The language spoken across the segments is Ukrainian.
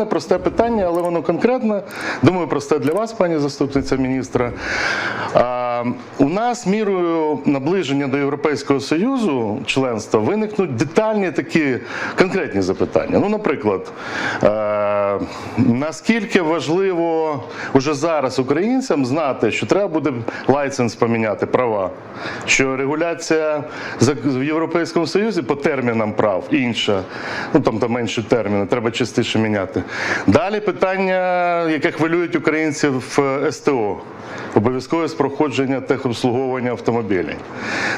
мене просте питання, але воно конкретне. Думаю, просте для вас, пані заступниця міністра. У нас мірою наближення до Європейського Союзу членства виникнуть детальні такі конкретні запитання. Ну, наприклад, е, наскільки важливо уже зараз українцям знати, що треба буде лайсенс поміняти права, що регуляція в Європейському Союзі по термінам прав інша, ну там там менші терміни, треба частіше міняти. Далі питання, яке хвилюють українців в СТО. Обов'язкове проходження техобслуговування автомобілів.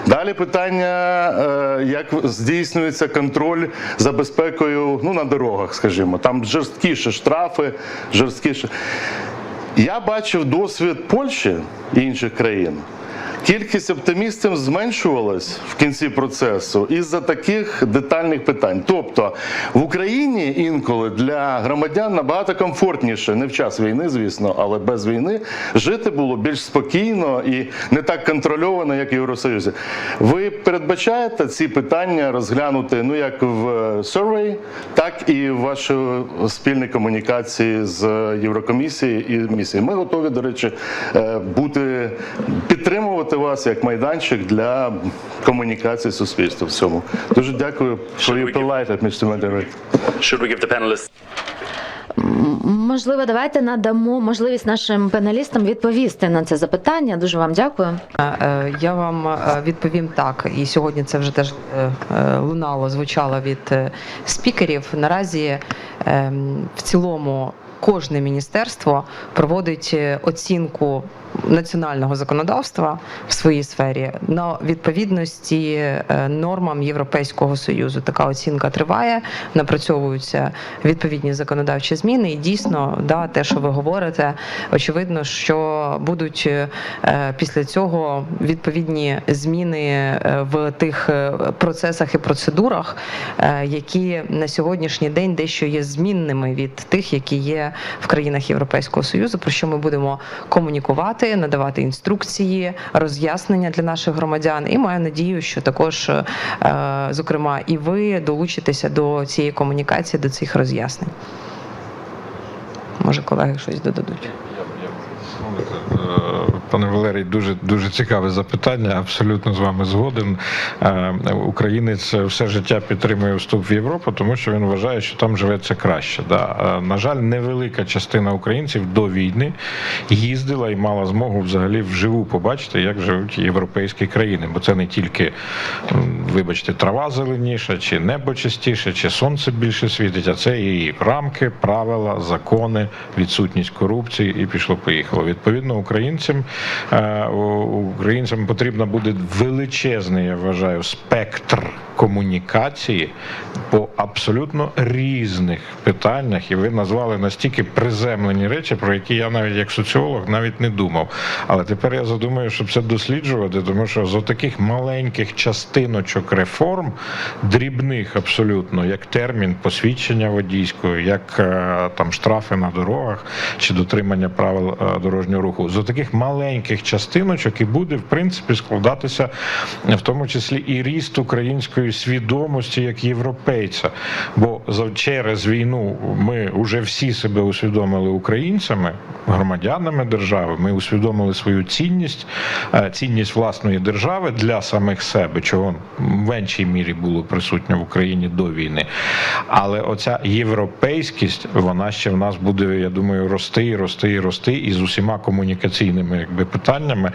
Далі питання, е, як здійснюється контроль за безпекою ну, на дорогах, скажімо. Там жорсткіші штрафи, жорсткіше. Я бачив досвід Польщі і інших країн. Кількість оптимістів зменшувалась в кінці процесу із-за таких детальних питань. Тобто в Україні інколи для громадян набагато комфортніше, не в час війни, звісно, але без війни жити було більш спокійно і не так контрольовано, як в Євросоюзі. Ви передбачаєте ці питання розглянути ну як в е, survey, так і в вашій спільній комунікації з Єврокомісією і місією. Ми готові, до речі, е, бути підтримувати вас як майданчик для комунікації з суспільством. в цьому дуже дякую give the panelists Можливо, давайте надамо можливість нашим паналістам відповісти на це запитання. Дуже вам дякую. Е, Я вам е, відповім так, і сьогодні це вже теж е, лунало, звучало від спікерів. Наразі ем, в цілому кожне міністерство проводить е, оцінку національного законодавства в своїй сфері на відповідності е, нормам Європейського союзу. Така оцінка триває, напрацьовуються відповідні законодавчі зміни. І дійсно, да, те, що ви говорите, очевидно, що будуть е, після цього відповідні зміни в тих процесах і процедурах, які на сьогоднішній день дещо є змінними від тих, які є в країнах Європейського союзу, про що ми будемо комунікувати, надавати інструкції, роз'яснення для наших громадян. І маю надію, що також, е, зокрема, і ви долучитеся до цієї комунікації, до цих роз'яснень. Може, колеги щось додадуть. Пане Валерій, дуже дуже цікаве запитання. Абсолютно з вами згоден. Е, Українець все життя підтримує вступ в Європу, тому що він вважає, що там живеться краще. Да. Е, На жаль, невелика частина українців до війни їздила і мала змогу взагалі вживу побачити, як живуть європейські країни. Бо це не тільки, вибачте, трава зеленіша, чи небо чистіше, чи сонце більше світить, а це і рамки, правила, закони, відсутність корупції, і пішло поїхало. Відповідно, українцям українцям потрібно буде величезний, я вважаю, спектр комунікації по абсолютно різних питаннях, і ви назвали настільки приземлені речі, про які я навіть як соціолог навіть не думав. Але тепер я задумаю, щоб це досліджувати, тому що з таких маленьких частиночок реформ, дрібних абсолютно, як термін посвідчення водійського, як е, там штрафи на дорогах чи дотримання правил е, дорожнього руху, з таких маленьких частиночок і буде в принципі складатися в тому числі і ріст української свідомості як європейця. Бо через війну ми вже всі себе усвідомили українцями, громадянами держави. Ми усвідомили свою цінність, е, цінність власної держави для самих себе, чого в меншій мірі було присутньо в Україні до війни. Але оця європейськість, вона ще в нас буде, я думаю, рости і рости і рости, і з усіма комунікаційними якби питаннями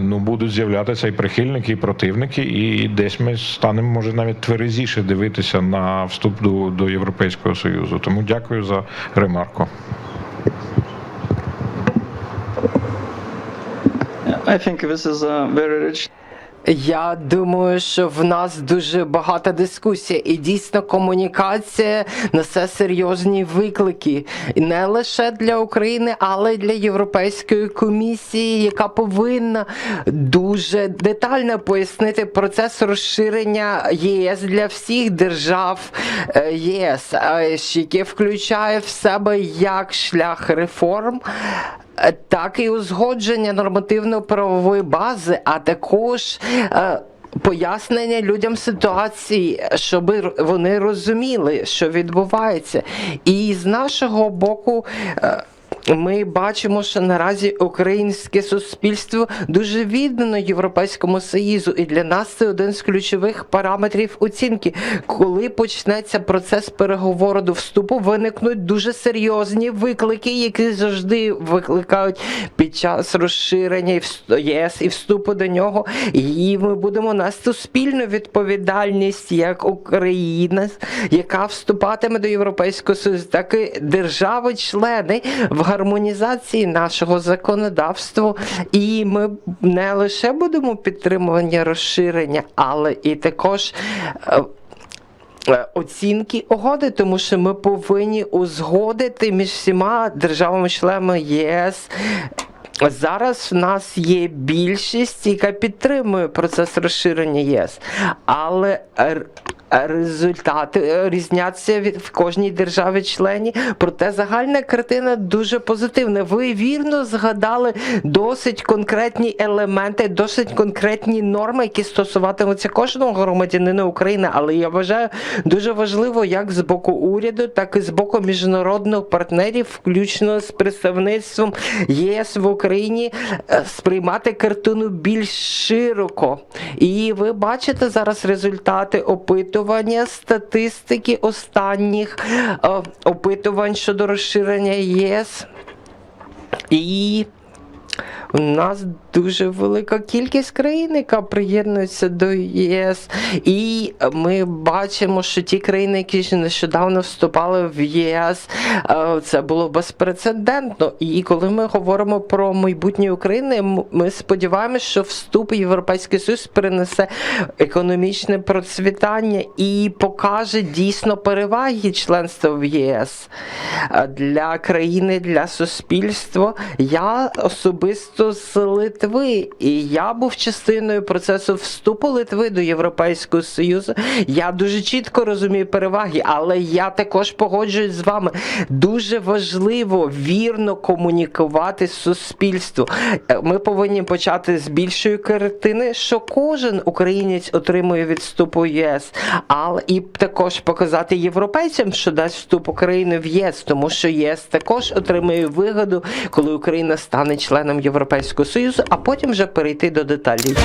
ну будуть з'являтися і прихильники, і противники, і десь ми станемо, може, навіть тверезіше дивитися на вступ до, до Європейського Союзу. Тому дякую за ремарку. I think this is a very rich Я думаю, що в нас дуже багата дискусія, і дійсно комунікація несе серйозні виклики не лише для України, але й для Європейської комісії, яка повинна дуже детально пояснити процес розширення ЄС для всіх держав е, ЄС, е, яке включає в себе як шлях реформ. Е, так і узгодження нормативно-правової бази, а також е, пояснення людям ситуації, щоб вони розуміли, що відбувається. І з нашого боку. Ми бачимо, що наразі українське суспільство дуже віддано Європейському Союзу, і для нас це один з ключових параметрів оцінки. Коли почнеться процес переговору до вступу, виникнуть дуже серйозні виклики, які завжди викликають під час розширення ЄС і вступу до нього. І ми будемо нести спільну відповідальність як Україна, яка вступатиме до Європейського Союзу, так і держави-члени в гармонізації нашого законодавства. І ми не лише будемо підтримування розширення, але і також. е, е, Оцінки угоди, тому що ми повинні узгодити між всіма державами-членами ЄС. Зараз в нас є більшість, яка підтримує процес розширення ЄС, але р- результати е, різняться від в кожній державі члені. Проте загальна картина дуже позитивна. Ви вірно згадали досить конкретні елементи, досить конкретні норми, які стосуватимуться кожного громадянина України. Але я вважаю дуже важливо як з боку уряду, так і з боку міжнародних партнерів, включно з представництвом ЄС в Україні, е, сприймати картину більш широко. І ви бачите зараз результати опитування статистики останніх е, опитувань щодо розширення ЄС. І у нас дуже велика кількість країн, яка приєднується до ЄС. І ми бачимо, що ті країни, які ж нещодавно вступали в ЄС, е, це було безпрецедентно. І коли ми говоримо про майбутнє України, ми сподіваємося, що вступ в Європейський Союз принесе економічне процвітання і покаже дійсно переваги членства в ЄС Е, для країни, для суспільства. Я особисто з Литви, і я був частиною процесу вступу Литви до Європейського Союзу. Я дуже чітко розумію переваги, але я також погоджуюсь з вами. Дуже важливо вірно комунікувати з суспільством. Е, Ми повинні почати з більшої картини, що кожен українець отримує від вступу ЄС, але і також показати європейцям, що дасть вступ України в ЄС, тому що ЄС також отримує вигоду, коли Україна стане членом Європейського Союзу, а потім вже перейти до деталей.